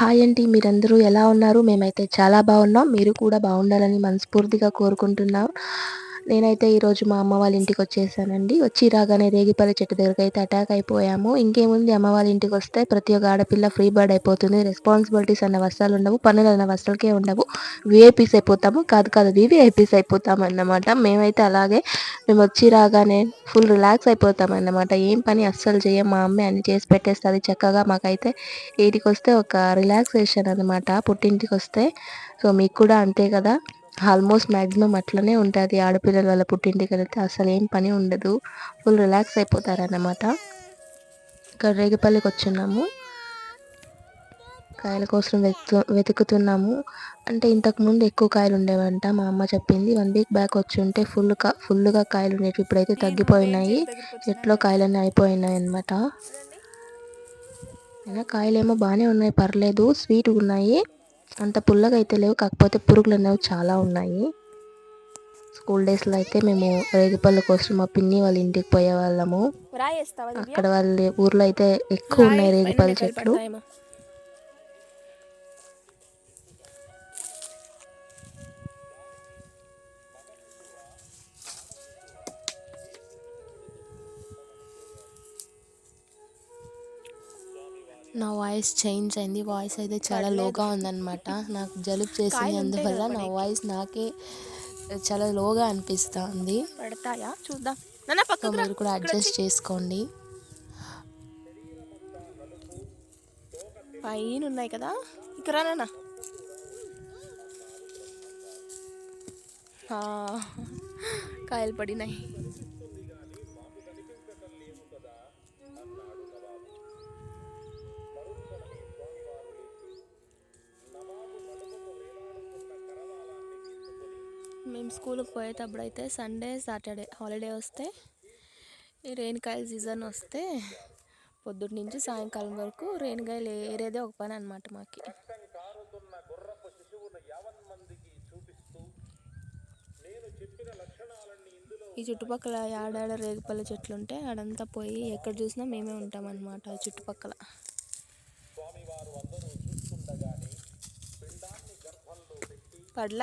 Hi అండి. మీరందరూ ఎలా ఉన్నారు? మేమైతే చాలా బాగున్నాం. మీరు కూడా బాగుండాలని మనస్ఫూర్తిగా కోరుకుంటున్నాం. నేనైతే ఈరోజు మా అమ్మ వాళ్ళ ఇంటికి వచ్చేసానండి. వచ్చి రాగానే రేగిపల్లి చెట్టు దగ్గరికి అయితే అటాక్ అయిపోయాము. ఇంకేముంది? అమ్మ వాళ్ళ ఇంటికి వస్తే ప్రతి ఒక్క ఆడపిల్ల ఫ్రీ బర్డ్ అయిపోతుంది. రెస్పాన్సిబిలిటీస్ అన్న వస్త్రాలు ఉండవు. పనులు అన్న వస్త్రాలకే ఉండవు. విఐపీస్ అయిపోతాము. కాదు కాదు వివిఐపీస్ అయిపోతాం అన్నమాట. మేమైతే అలాగే మేము వచ్చి రాగానే ఫుల్ రిలాక్స్ అయిపోతాం అన్నమాట. ఏం పని అస్సలు చేయం. మా అమ్మే అన్ని చేసి పెట్టేస్తుంది. చక్కగా మాకైతే వీటికి వస్తే ఒక రిలాక్సేషన్ అనమాట పుట్టింటికి వస్తే. సో మీకు కూడా అంతే కదా. ఆల్మోస్ట్ మ్యాక్సిమం అట్లనే ఉంటుంది. ఆడపిల్లల వాళ్ళ పుట్టింటికి అసలు ఏం పని ఉండదు. ఫుల్ రిలాక్స్ అయిపోతారన్నమాట. ఇక్కడ రేగిపల్లికి వచ్చున్నాము కాయల కోసం వెతు వెతుకుతున్నాము. అంటే ఇంతకుముందు ఎక్కువ కాయలు ఉండేవంట. మా అమ్మ చెప్పింది వన్ వీక్ బ్యాక్ వచ్చి ఉంటే ఫుల్ కా ఫుల్గా కాయలు ఉండేవి ఇప్పుడైతే తగ్గిపోయినాయి. చెట్లో కాయలన్నీ అయిపోయినాయి అనమాట అయినా కాయలేమో బాగానే ఉన్నాయి. పర్లేదు. స్వీట్గా ఉన్నాయి. అంత పుల్లగా అయితే లేవు కాకపోతే పురుగులు అనేవి చాలా ఉన్నాయి. స్కూల్ డేస్లో అయితే మేము రేగిపళ్ళు కోసం మా పిన్ని వాళ్ళ ఇంటికి పోయే వాళ్ళము అక్కడ వాళ్ళ ఊర్లో అయితే ఎక్కువ ఉన్నాయి రేగిపళ్ళ చెట్లు. నా వాయిస్ చేంజ్ అయింది. వాయిస్ అయితే చాలా లోగా ఉందన్నమాట. నాకు జలుబు చేసింది అందువల్ల నా వాయిస్ నాకే చాలా లోగా అనిపిస్తుంది. పడతాయా? చూద్దాం. మీరు కూడా అడ్జస్ట్ చేసుకోండి. పైన ఉన్నాయి కదా. ఇక్కడ నాన్న. కాయలు పడినాయి. స్కూల్కి పోయేటప్పుడు అయితే సండే సాటర్డే హాలిడే వస్తే ఈ రేణికాయల సీజన్ వస్తే పొద్దుటి నుంచి సాయంకాలం వరకు రేణికాయలు ఏరేదే ఒక పని అనమాట మాకి. ఈ చుట్టుపక్కల ఆడాడ రేగుపల్ల చెట్లు ఉంటే ఆడంతా పోయి ఎక్కడ చూసినా మేమే ఉంటాం అనమాట చుట్టుపక్కల. పడ్ల.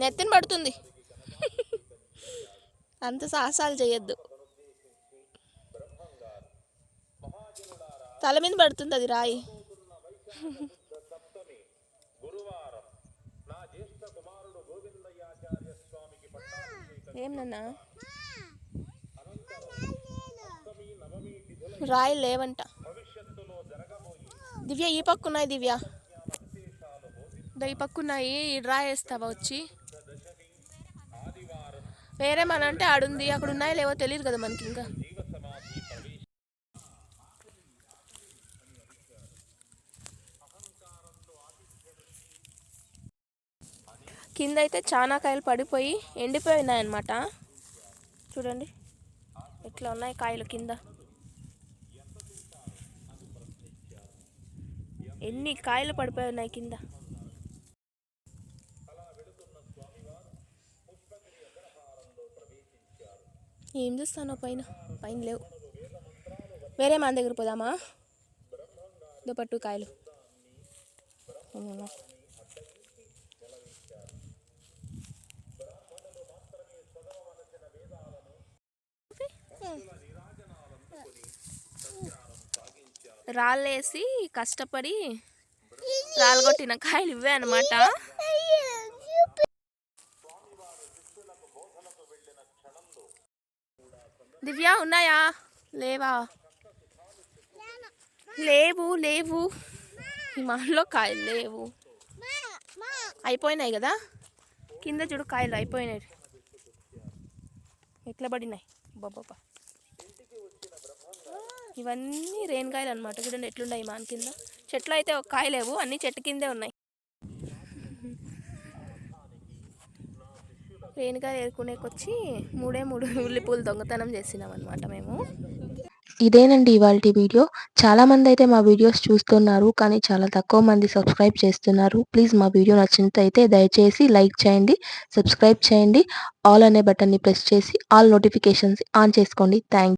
నెత్తిన పడుతుంది. అంత సాహసాలు చేయొద్దు. తల మీద పడుతుంది అది రాయి. ఏం నాన్న? రాయి లేవంట. దివ్య ఈ పక్క ఉన్నాయి దివ్య. ఈ పక్కున్నాయి రాయి వేస్తావా వచ్చి? వేరే మన అంటే ఆడుంది అక్కడ ఉన్నాయో లేవో తెలియదు కదా మనకి ఇంకా. కింద అయితే చాలా కాయలు పడిపోయి ఎండిపోయి ఉన్నాయన్నమాట చూడండి ఎట్లా ఉన్నాయి కాయలు కింద. ఎన్ని కాయలు పడిపోయి ఉన్నాయి కింద. ఏం చూస్తాను పైన? పైన లేవు. వేరే మన దగ్గర పోదామా? దుపట్టు కాయలు. రాళ్ళేసి కష్టపడి రాళ్ళగొట్టిన కాయలు ఇవే అనమాట దివ్య ఉన్నాయా? లేవా? లేవు లేవు. ఈ మాలో కాయలు లేవు. అయిపోయినాయి కదా? కింద చూడు కాయలు అయిపోయినాయి. ఎట్లా పడినాయి? బాబా ఇవన్నీ రేణికాయలు అనమాట చూడండి ఎట్లున్నాయి మాన్ కింద. చెట్లు అయితే ఒక కాయ లేవు అన్ని చెట్టు కిందే ఉన్నాయి. రేణుగా ఏరుకునేకొచ్చి మూడే మూడు ఉల్లిపూలు దొంగతనం చేసినాం అనమాట మేము ఇదేనండి ఇవాళ వీడియో. చాలా అయితే మా వీడియోస్ చూస్తున్నారు. కానీ చాలా తక్కువ మంది సబ్స్క్రైబ్ చేస్తున్నారు. ప్లీజ్ మా వీడియో నచ్చినట్టయితే దయచేసి లైక్ చేయండి, సబ్స్క్రైబ్ చేయండి, ఆల్ అనే బటన్‌ని ప్రెస్ చేసి ఆల్ నోటిఫికేషన్స్ ఆన్ చేసుకోండి. థ్యాంక్